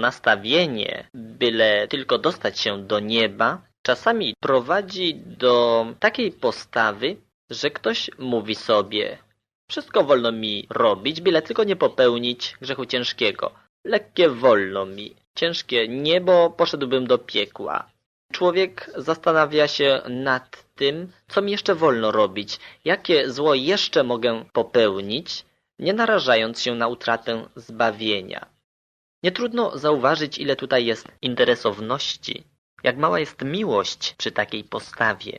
nastawienie, byle tylko dostać się do nieba, czasami prowadzi do takiej postawy, że ktoś mówi sobie wszystko wolno mi robić, byle tylko nie popełnić grzechu ciężkiego. Lekkie wolno mi, ciężkie nie, bo poszedłbym do piekła. Człowiek zastanawia się nad tym, co mi jeszcze wolno robić, jakie zło jeszcze mogę popełnić, nie narażając się na utratę zbawienia. Nie trudno zauważyć, ile tutaj jest interesowności, jak mała jest miłość przy takiej postawie.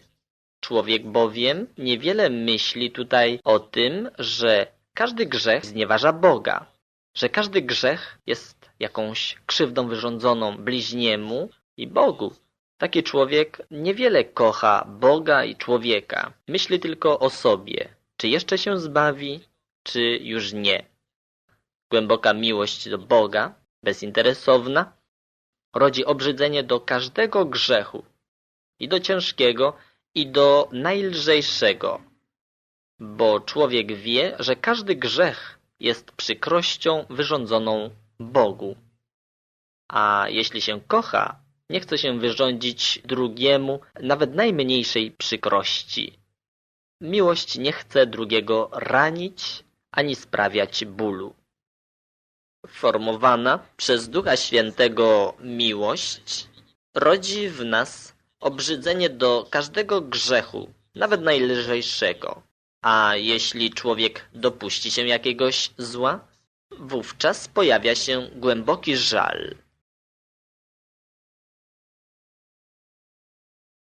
Człowiek bowiem niewiele myśli tutaj o tym, że każdy grzech znieważa Boga, że każdy grzech jest jakąś krzywdą wyrządzoną bliźniemu i Bogu. Taki człowiek niewiele kocha Boga i człowieka. Myśli tylko o sobie, czy jeszcze się zbawi, czy już nie. Głęboka miłość do Boga, bezinteresowna, rodzi obrzydzenie do każdego grzechu, i do ciężkiego, i do najlżejszego, bo człowiek wie, że każdy grzech jest przykrością wyrządzoną Bogu. A jeśli się kocha, nie chce się wyrządzić drugiemu nawet najmniejszej przykrości. Miłość nie chce drugiego ranić ani sprawiać bólu. Formowana przez Ducha Świętego miłość rodzi w nas obrzydzenie do każdego grzechu, nawet najlżejszego. A jeśli człowiek dopuści się jakiegoś zła, wówczas pojawia się głęboki żal.